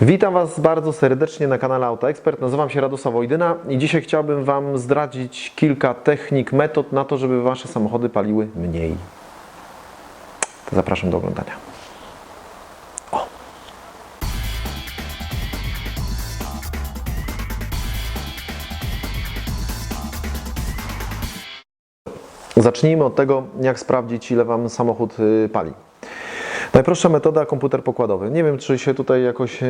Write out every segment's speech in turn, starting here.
Witam Was bardzo serdecznie na kanale AutoExpert. Nazywam się Radosław Wojdyna i dzisiaj chciałbym Wam zdradzić kilka technik, metod na to, żeby Wasze samochody paliły mniej. To zapraszam do oglądania. Zacznijmy od tego, jak sprawdzić, ile Wam samochód y, pali. Najprostsza metoda komputer pokładowy. Nie wiem, czy się tutaj jakoś y,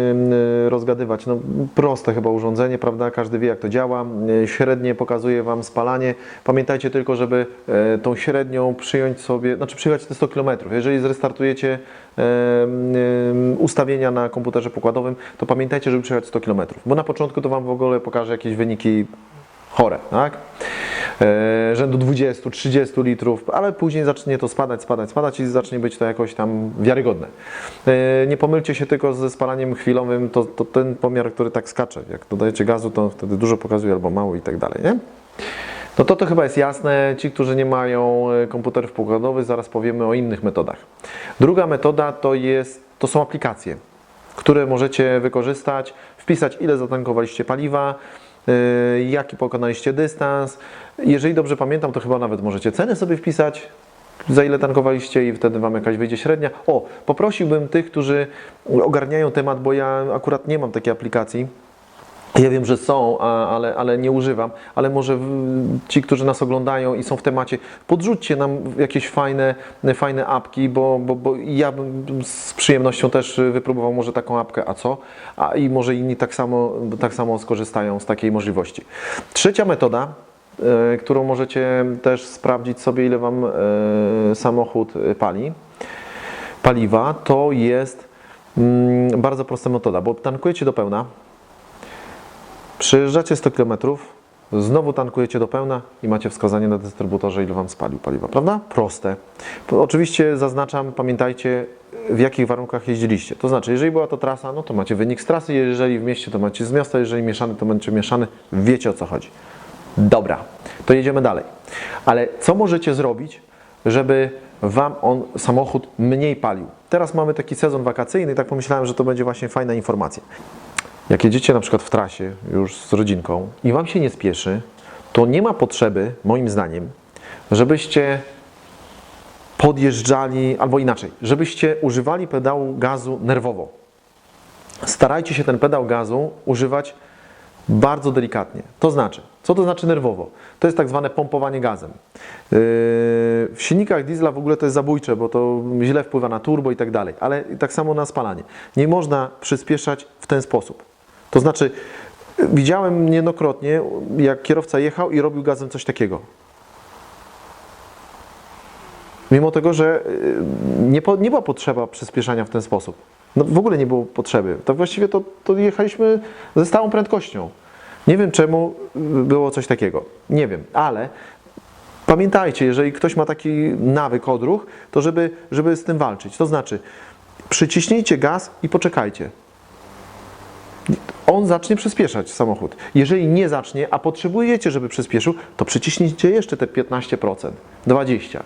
rozgadywać. No, proste chyba urządzenie, prawda? Każdy wie, jak to działa. Y, Średnie pokazuje Wam spalanie. Pamiętajcie tylko, żeby e, tą średnią przyjąć sobie, znaczy przyjechać te 100 km. Jeżeli zrestartujecie e, ustawienia na komputerze pokładowym, to pamiętajcie, żeby przyjechać 100 km. Bo na początku to Wam w ogóle pokaże jakieś wyniki chore, tak? E, rzędu 20, 30 litrów, ale później zacznie to spadać, spadać, spadać i zacznie być to jakoś tam wiarygodne. E, nie pomylcie się tylko ze spalaniem chwilowym, to, to ten pomiar, który tak skacze. Jak dodajecie gazu, to wtedy dużo pokazuje albo mało i tak dalej, nie? No to to chyba jest jasne. Ci, którzy nie mają e, komputerów pokładowych, zaraz powiemy o innych metodach. Druga metoda to, jest, to są aplikacje, które możecie wykorzystać, wpisać ile zatankowaliście paliwa, jaki pokonaliście dystans. Jeżeli dobrze pamiętam, to chyba nawet możecie ceny sobie wpisać, za ile tankowaliście i wtedy Wam jakaś wyjdzie średnia. O, poprosiłbym tych, którzy ogarniają temat, bo ja akurat nie mam takiej aplikacji. Ja wiem, że są, ale, ale nie używam, ale może ci, którzy nas oglądają i są w temacie, podrzućcie nam jakieś fajne, fajne apki, bo, bo, bo ja bym z przyjemnością też wypróbował może taką apkę, a co? A i może inni tak samo, tak samo skorzystają z takiej możliwości. Trzecia metoda, e, którą możecie też sprawdzić sobie, ile Wam e, samochód pali, paliwa, to jest mm, bardzo prosta metoda, bo tankujecie do pełna, Przyjeżdżacie 100 km, znowu tankujecie do pełna i macie wskazanie na dystrybutorze, ile Wam spalił paliwa, prawda? Proste. Oczywiście zaznaczam, pamiętajcie, w jakich warunkach jeździliście. To znaczy, jeżeli była to trasa, no to macie wynik z trasy, jeżeli w mieście, to macie z miasta, jeżeli mieszany, to będziecie mieszany. Wiecie o co chodzi. Dobra, to jedziemy dalej. Ale co możecie zrobić, żeby Wam on samochód mniej palił? Teraz mamy taki sezon wakacyjny i tak pomyślałem, że to będzie właśnie fajna informacja. Jak jedziecie na przykład w trasie już z rodzinką i Wam się nie spieszy, to nie ma potrzeby, moim zdaniem, żebyście podjeżdżali, albo inaczej, żebyście używali pedału gazu nerwowo. Starajcie się ten pedał gazu używać bardzo delikatnie. To znaczy, co to znaczy nerwowo? To jest tak zwane pompowanie gazem. Yy, W silnikach diesla w ogóle to jest zabójcze, bo to źle wpływa na turbo i tak dalej, ale tak samo na spalanie. Nie można przyspieszać w ten sposób. To znaczy, widziałem niejednokrotnie, jak kierowca jechał i robił gazem coś takiego. Mimo tego, że y, nie, po, nie była potrzeba przyspieszania w ten sposób. No, w ogóle nie było potrzeby. Tak właściwie to, to jechaliśmy ze stałą prędkością. Nie wiem czemu y, było coś takiego. Nie wiem, ale pamiętajcie, jeżeli ktoś ma taki nawyk odruch, to żeby, żeby z tym walczyć. To znaczy, przyciśnijcie gaz i poczekajcie. On zacznie przyspieszać samochód. Jeżeli nie zacznie, a potrzebujecie, żeby przyspieszył, to przyciśnijcie jeszcze te 15%, 20%.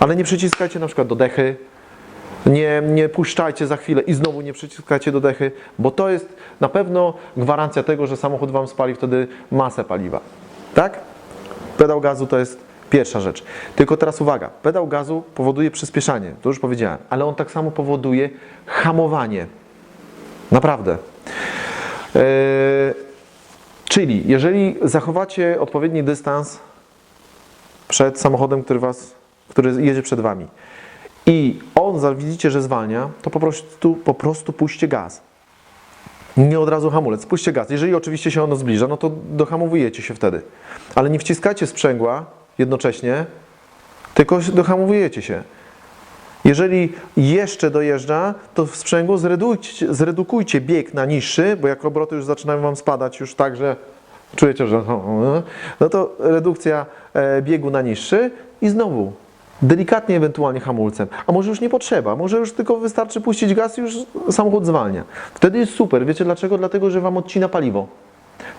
Ale nie przyciskajcie na przykład do dechy, nie, nie puszczajcie za chwilę i znowu nie przyciskajcie do dechy, bo to jest na pewno gwarancja tego, że samochód Wam spali wtedy masę paliwa. Tak? Pedał gazu to jest pierwsza rzecz. Tylko teraz uwaga, pedał gazu powoduje przyspieszanie, to już powiedziałem, ale on tak samo powoduje hamowanie. Naprawdę. Yy, czyli jeżeli zachowacie odpowiedni dystans przed samochodem, który, was, który jedzie przed Wami i on widzicie, że zwalnia, to po prostu, po prostu puśćcie gaz. Nie od razu hamulec, puśćcie gaz. Jeżeli oczywiście się ono zbliża, no to dohamowujecie się wtedy. Ale nie wciskajcie sprzęgła jednocześnie, tylko dohamowujecie się. Jeżeli jeszcze dojeżdża, to w sprzęgło zredukujcie, zredukujcie bieg na niższy, bo jak obroty już zaczynają Wam spadać już tak, że czujecie, że no to redukcja e, biegu na niższy i znowu delikatnie ewentualnie hamulcem. A może już nie potrzeba, może już tylko wystarczy puścić gaz i już samochód zwalnia. Wtedy jest super. Wiecie dlaczego? Dlatego, że Wam odcina paliwo.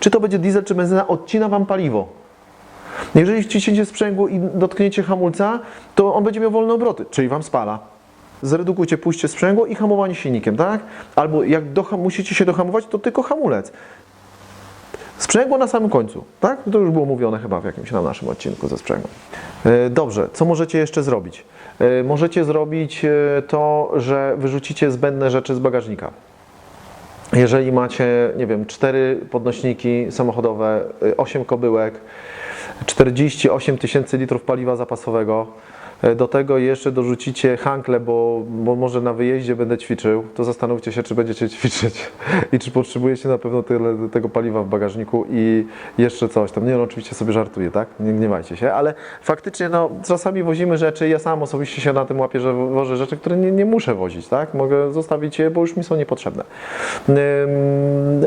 Czy to będzie diesel, czy benzyna, odcina Wam paliwo. Jeżeli wciśniecie sprzęgło i dotkniecie hamulca, to on będzie miał wolne obroty, czyli Wam spala. zredukujcie pójście sprzęgło i hamowanie silnikiem, tak? Albo jak musicie się dohamować, to tylko hamulec. Sprzęgło na samym końcu, tak? To już było mówione chyba w jakimś tam naszym odcinku ze sprzęgłem. E, Dobrze, co możecie jeszcze zrobić? E, Możecie zrobić e, to, że wyrzucicie zbędne rzeczy z bagażnika. Jeżeli macie, nie wiem, cztery podnośniki samochodowe, 8 kobyłek, 48 tysięcy litrów paliwa zapasowego, y, do tego jeszcze dorzucicie hankle, bo, bo może na wyjeździe będę ćwiczył, to zastanówcie się, czy będziecie ćwiczyć i czy potrzebujecie na pewno tyle, tego paliwa w bagażniku i jeszcze coś tam. Nie, no oczywiście sobie żartuję, tak? Nie gniewajcie się, ale faktycznie no, czasami wozimy rzeczy, ja sam osobiście się na tym łapię, że wożę rzeczy, które nie, nie muszę wozić, tak? Mogę zostawić je, bo już mi są niepotrzebne.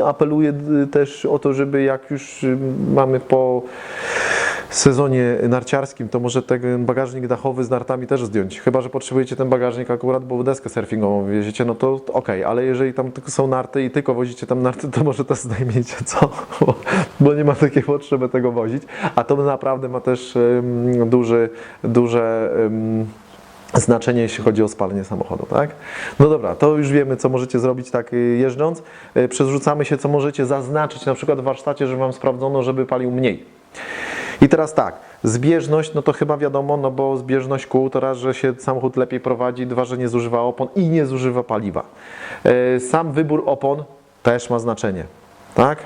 Apeluję też o to, żeby jak już y, mamy po sezonie narciarskim, to może ten bagażnik dachowy z nartami też zdjąć. Chyba, że potrzebujecie ten bagażnik akurat, bo deskę surfingową wieziecie, no to okej, ale jeżeli tam tylko są narty i tylko wozicie tam narty, to może to zdejmiecie, co? Bo, bo nie ma takiej potrzeby tego wozić. A to naprawdę ma też ym, duży, duże ym, znaczenie, jeśli chodzi o spalenie samochodu, tak? No dobra, to już wiemy, co możecie zrobić tak y, jeżdżąc. Y, Przerzucamy się, co możecie zaznaczyć na przykład w warsztacie, że Wam sprawdzono, żeby palił mniej. I teraz tak, zbieżność, no to chyba wiadomo, no bo zbieżność kół to raz, że się samochód lepiej prowadzi, dwa, że nie zużywa opon i nie zużywa paliwa. E, Sam wybór opon też ma znaczenie, tak?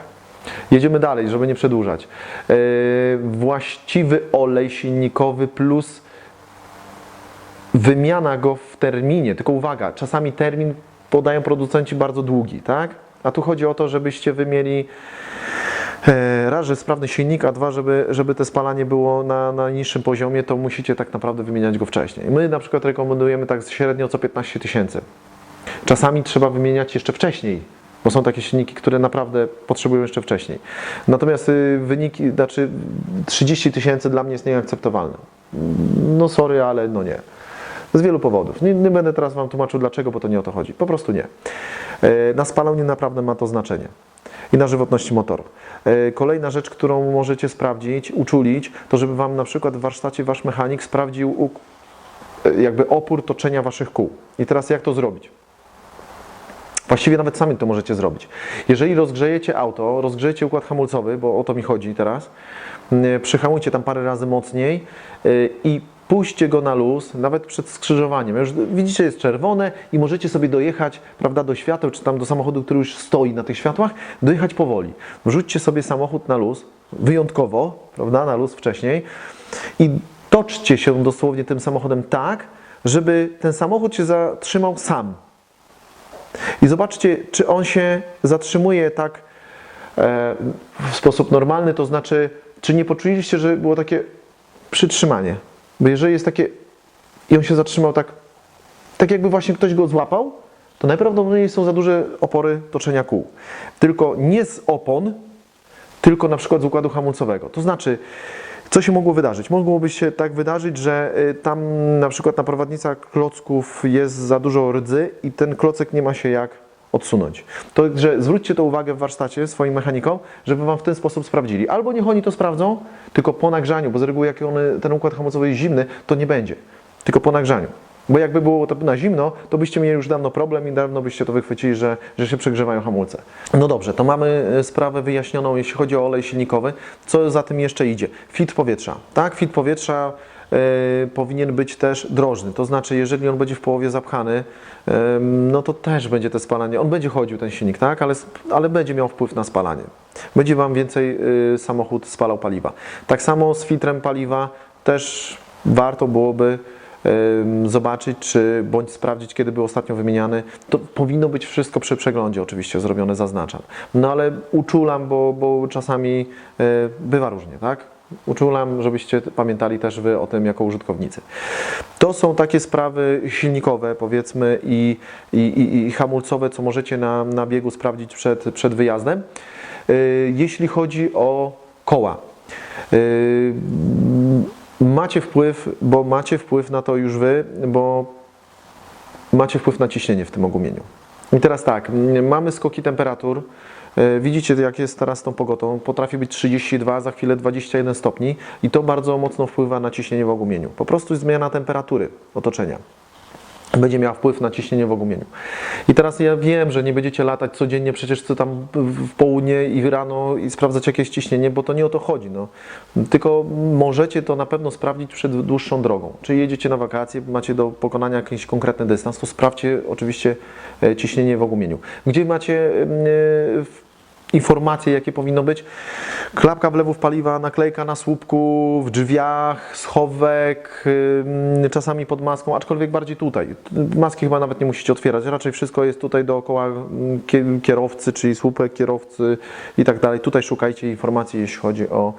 Jedziemy dalej, żeby nie przedłużać. E, Właściwy olej silnikowy plus wymiana go w terminie, tylko uwaga, czasami termin podają producenci bardzo długi, tak? A tu chodzi o to, żebyście wy mieli raz, że sprawny silnik, a dwa, żeby, żeby te spalanie było na, na niższym poziomie, to musicie tak naprawdę wymieniać go wcześniej. My na przykład rekomendujemy tak średnio co 15 tysięcy. Czasami trzeba wymieniać jeszcze wcześniej, bo są takie silniki, które naprawdę potrzebują jeszcze wcześniej. Natomiast y, wyniki, znaczy 30 tysięcy dla mnie jest nieakceptowalne. No sorry, ale no nie. Z wielu powodów. Nie, nie będę teraz Wam tłumaczył dlaczego, bo to nie o to chodzi. Po prostu nie. E, Na spalaniu naprawdę ma to znaczenie. I na żywotności motoru. E, Kolejna rzecz, którą możecie sprawdzić, uczulić, to żeby Wam na przykład w warsztacie Wasz mechanik sprawdził e, jakby opór toczenia Waszych kół. I teraz jak to zrobić? Właściwie nawet sami to możecie zrobić. Jeżeli rozgrzejecie auto, rozgrzejecie układ hamulcowy, bo o to mi chodzi teraz, przyhamujcie tam parę razy mocniej yy, i puśćcie go na luz, nawet przed skrzyżowaniem. Już widzicie, jest czerwone i możecie sobie dojechać prawda, do świateł, czy tam do samochodu, który już stoi na tych światłach, dojechać powoli. Wrzućcie sobie samochód na luz, wyjątkowo, prawda, na luz wcześniej i toczcie się dosłownie tym samochodem tak, żeby ten samochód się zatrzymał sam. I zobaczcie, czy on się zatrzymuje tak e, w sposób normalny, to znaczy, czy nie poczuliście, że było takie przytrzymanie? Bo jeżeli jest takie i on się zatrzymał tak, tak jakby właśnie ktoś go złapał, to najprawdopodobniej są za duże opory toczenia kół. Tylko nie z opon, tylko na przykład z układu hamulcowego. To znaczy, co się mogło wydarzyć? Mogłoby się tak wydarzyć, że y, tam na przykład na prowadnicach klocków jest za dużo rdzy i ten klocek nie ma się jak odsunąć. To, że zwróćcie to uwagę w warsztacie swoim mechanikom, żeby Wam w ten sposób sprawdzili. Albo niech oni to sprawdzą, tylko po nagrzaniu, bo z reguły jak ten układ hamulcowy jest zimny, to nie będzie. Tylko po nagrzaniu. Bo jakby było to na zimno, to byście mieli już dawno problem i dawno byście to wychwycili, że, że się przegrzewają hamulce. No dobrze, to mamy e, sprawę wyjaśnioną, jeśli chodzi o olej silnikowy. Co za tym jeszcze idzie? Filtr powietrza. Tak, filtr powietrza powinien być też drożny. To znaczy, jeżeli on będzie w połowie zapchany, em, no to też będzie te spalanie. On będzie chodził, ten silnik, tak, ale, ale będzie miał wpływ na spalanie. Będzie Wam więcej y, samochód spalał paliwa. Tak samo z filtrem paliwa też warto byłoby zobaczyć, czy bądź sprawdzić, kiedy był ostatnio wymieniany. To powinno być wszystko przy przeglądzie oczywiście zrobione, zaznaczam. No ale uczulam, bo, bo czasami bywa różnie, tak? Uczulam, żebyście pamiętali też Wy o tym jako użytkownicy. To są takie sprawy silnikowe, powiedzmy, i, i, i, hamulcowe, co możecie na, na biegu sprawdzić przed, przed wyjazdem. Y, Jeśli chodzi o koła, y, macie wpływ, bo macie wpływ na to już Wy, bo macie wpływ na ciśnienie w tym ogumieniu. I teraz tak, mamy skoki temperatur. E, Widzicie, jak jest teraz tą pogodą. Potrafi być 32, za chwilę 21 stopni i to bardzo mocno wpływa na ciśnienie w ogumieniu. Po prostu zmiana temperatury otoczenia. będzie miała wpływ na ciśnienie w ogumieniu. I teraz ja wiem, że nie będziecie latać codziennie przecież co tam w południe i rano i sprawdzać jakieś ciśnienie, bo to nie o to chodzi. No. Tylko możecie to na pewno sprawdzić przed dłuższą drogą. Czy jedziecie na wakacje, macie do pokonania jakiś konkretny dystans, to sprawdźcie oczywiście e, ciśnienie w ogumieniu. Gdzie macie mm, e, w- informacje, jakie powinno być. Klapka wlewów paliwa, naklejka na słupku, w drzwiach, schowek, czasami pod maską, aczkolwiek bardziej tutaj. Maski chyba nawet nie musicie otwierać, raczej wszystko jest tutaj dookoła kierowcy, czyli słupek kierowcy i tak dalej. Tutaj szukajcie informacji, jeśli chodzi o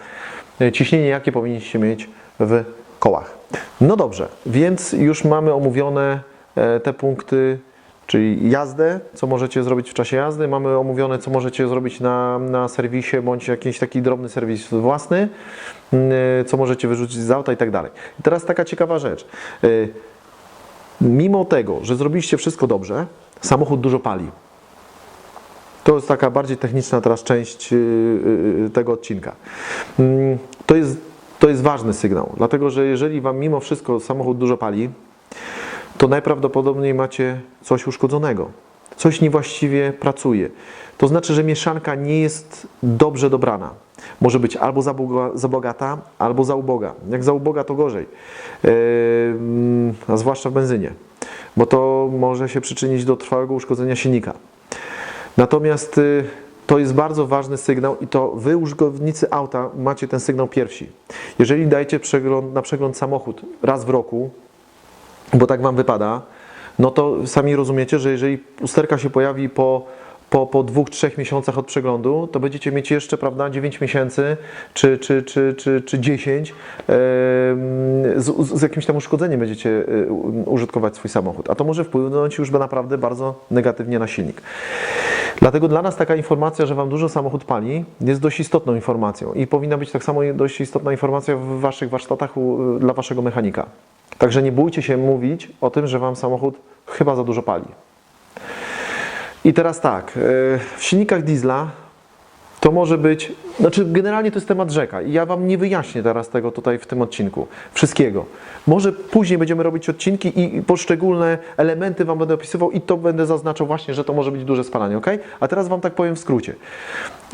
y, ciśnienie, jakie powinniście mieć w kołach. No dobrze, więc już mamy omówione e, te punkty Czyli jazdę, co możecie zrobić w czasie jazdy. Mamy omówione, co możecie zrobić na, na serwisie, bądź jakiś taki drobny serwis własny, yy, co możecie wyrzucić z auta i tak dalej. I teraz taka ciekawa rzecz. Yy, Mimo tego, że zrobiliście wszystko dobrze, samochód dużo pali. To jest taka bardziej techniczna teraz część yy, tego odcinka. Mm, To jest, to jest ważny sygnał, dlatego że jeżeli Wam mimo wszystko samochód dużo pali, to najprawdopodobniej macie coś uszkodzonego. Coś niewłaściwie pracuje. To znaczy, że mieszanka nie jest dobrze dobrana. Może być albo za, boga, za bogata, albo za uboga. Jak za uboga, to gorzej. A zwłaszcza w benzynie, bo to może się przyczynić do trwałego uszkodzenia silnika. Natomiast y, to jest bardzo ważny sygnał i to wy, użytkownicy auta, macie ten sygnał pierwsi. Jeżeli dajecie przegląd, na przegląd samochód raz w roku, bo tak Wam wypada, no to sami rozumiecie, że jeżeli usterka się pojawi po, po, po dwóch, trzech miesiącach od przeglądu, to będziecie mieć jeszcze, prawda, 9 miesięcy czy, czy, czy, czy, czy 10 em, z, z jakimś tam uszkodzeniem będziecie u- użytkować swój samochód. A to może wpłynąć już naprawdę bardzo negatywnie na silnik. Dlatego dla nas taka informacja, że Wam dużo samochód pali, jest dość istotną informacją i powinna być tak samo dość istotna informacja w Waszych warsztatach dla Waszego mechanika. Także nie bójcie się mówić o tym, że Wam samochód chyba za dużo pali. I teraz tak, yy, w silnikach diesla to może być, znaczy generalnie to jest temat rzeka i ja Wam nie wyjaśnię teraz tego tutaj w tym odcinku, wszystkiego. Może później będziemy robić odcinki i poszczególne elementy Wam będę opisywał i to będę zaznaczał właśnie, że to może być duże spalanie, ok? A teraz Wam tak powiem w skrócie.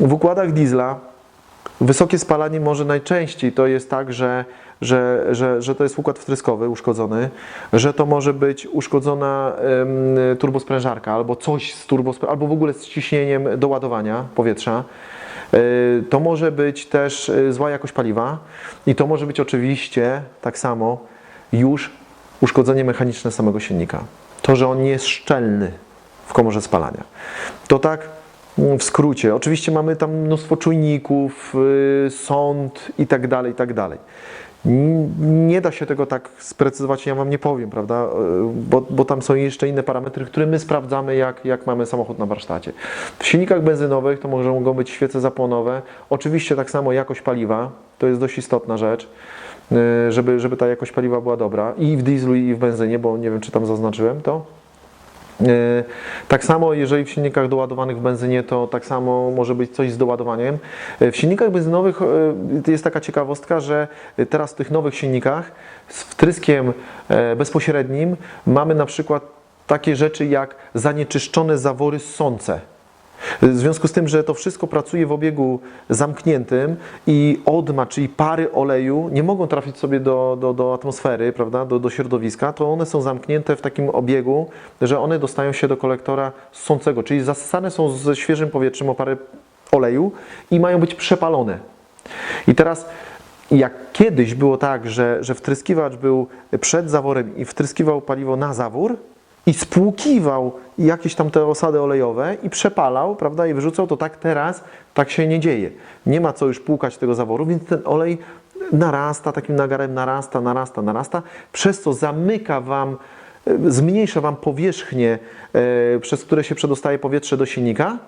W układach diesla Wysokie spalanie może najczęściej to jest tak, że, że, że, że to jest układ wtryskowy uszkodzony, że to może być uszkodzona em, turbosprężarka albo coś z turbosprężarką, albo w ogóle z ciśnieniem do ładowania powietrza. Y, To może być też y, zła jakość paliwa i to może być oczywiście tak samo już uszkodzenie mechaniczne samego silnika. To, że on nie jest szczelny w komorze spalania. To tak w skrócie. Oczywiście mamy tam mnóstwo czujników, yy, sąd i tak dalej, i tak dalej. Nie da się tego tak sprecyzować, ja Wam nie powiem, prawda? Yy, Bo, bo tam są jeszcze inne parametry, które my sprawdzamy, jak, jak mamy samochód na warsztacie. W silnikach benzynowych to może mogą być świece zapłonowe. Oczywiście tak samo jakość paliwa, to jest dość istotna rzecz, yy, żeby, żeby ta jakość paliwa była dobra. I w dieslu, i w benzynie, bo nie wiem, czy tam zaznaczyłem to. Yy, Tak samo, jeżeli w silnikach doładowanych w benzynie, to tak samo może być coś z doładowaniem. Yy, W silnikach benzynowych yy, jest taka ciekawostka, że teraz w tych nowych silnikach z wtryskiem e, bezpośrednim mamy na przykład takie rzeczy jak zanieczyszczone zawory ssące. W związku z tym, że to wszystko pracuje w obiegu zamkniętym i odma, czyli pary oleju, nie mogą trafić sobie do, do, do atmosfery, prawda, do, do środowiska, to one są zamknięte w takim obiegu, że one dostają się do kolektora ssącego, czyli zasysane są ze świeżym powietrzem o parę oleju i mają być przepalone. I teraz jak kiedyś było tak, że, że wtryskiwacz był przed zaworem i wtryskiwał paliwo na zawór i spłukiwał jakieś tam te osady olejowe i przepalał, prawda, i wyrzucał, to tak teraz tak się nie dzieje. Nie ma co już płukać tego zaworu, więc ten olej narasta, takim nagarem narasta, narasta, narasta, przez co zamyka Wam, e, zmniejsza Wam powierzchnię, e, przez które się przedostaje powietrze do silnika,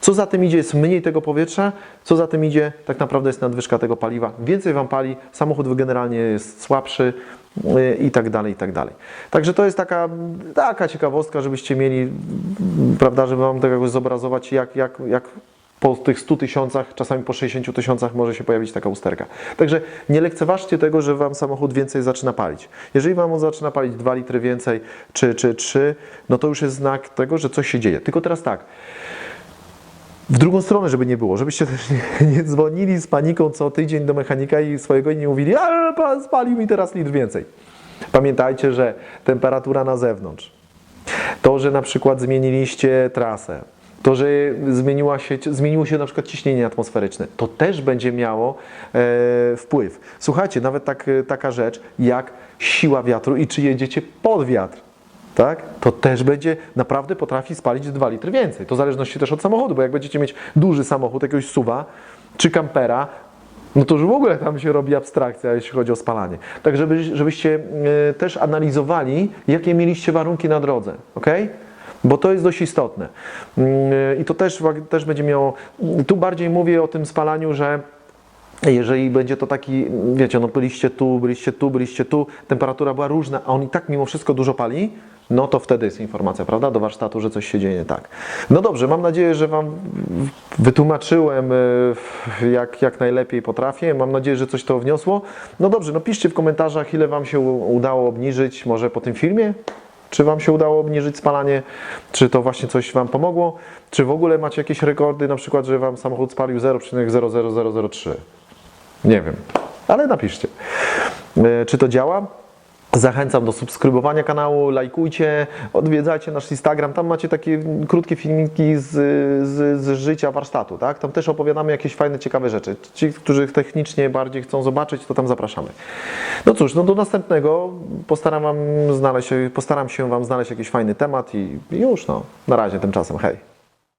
co za tym idzie, jest mniej tego powietrza, co za tym idzie, tak naprawdę jest nadwyżka tego paliwa. Więcej Wam pali, samochód generalnie jest słabszy i tak dalej, i tak dalej. Także to jest taka, taka ciekawostka, żebyście mieli, prawda, żeby Wam tak jakoś zobrazować, jak, jak, jak po tych 100 tysiącach, czasami po 60 tysiącach może się pojawić taka usterka. Także nie lekceważcie tego, że Wam samochód więcej zaczyna palić. Jeżeli Wam on zaczyna palić 2 litry więcej czy, czy 3, no to już jest znak tego, że coś się dzieje. Tylko teraz tak, w drugą stronę, żeby nie było, żebyście też nie, nie dzwonili z paniką co tydzień do mechanika i swojego i nie mówili, a pan spalił mi teraz litr więcej. Pamiętajcie, że temperatura na zewnątrz, to, że na przykład zmieniliście trasę, to, że zmieniła się, zmieniło się na przykład ciśnienie atmosferyczne, to też będzie miało e, wpływ. Słuchajcie, nawet tak, taka rzecz jak siła wiatru i czy jedziecie pod wiatr tak? to też będzie naprawdę potrafi spalić 2 litry więcej. To w zależności też od samochodu, bo jak będziecie mieć duży samochód, jakiegoś suwa czy kampera, no to już w ogóle tam się robi abstrakcja, jeśli chodzi o spalanie. Tak, żeby, żebyście e, też analizowali, jakie mieliście warunki na drodze, ok? Bo to jest dość istotne. Mm, e, I to też, też będzie miało. Tu bardziej mówię o tym spalaniu, że jeżeli będzie to taki, wiecie, no byliście tu, byliście tu, byliście tu, temperatura była różna, a on i tak mimo wszystko dużo pali, no to wtedy jest informacja, prawda, do warsztatu, że coś się dzieje nie tak. No dobrze, mam nadzieję, że Wam wytłumaczyłem, y, jak, jak najlepiej potrafię. Mam nadzieję, że coś to wniosło. No dobrze, no piszcie w komentarzach, ile Wam się udało obniżyć, może po tym filmie, czy Wam się udało obniżyć spalanie? Czy to właśnie coś Wam pomogło? Czy w ogóle macie jakieś rekordy, na przykład, że Wam samochód spalił 0,00003? Nie wiem, ale napiszcie. E, Czy to działa? Zachęcam do subskrybowania kanału, lajkujcie, odwiedzajcie nasz Instagram. Tam macie takie krótkie filmiki z, z, z życia warsztatu. Tak? Tam też opowiadamy jakieś fajne, ciekawe rzeczy. Ci, którzy technicznie bardziej chcą zobaczyć, to tam zapraszamy. No cóż, no do następnego postaram, wam znaleźć, postaram się Wam znaleźć jakiś fajny temat i już, no, na razie tymczasem, hej.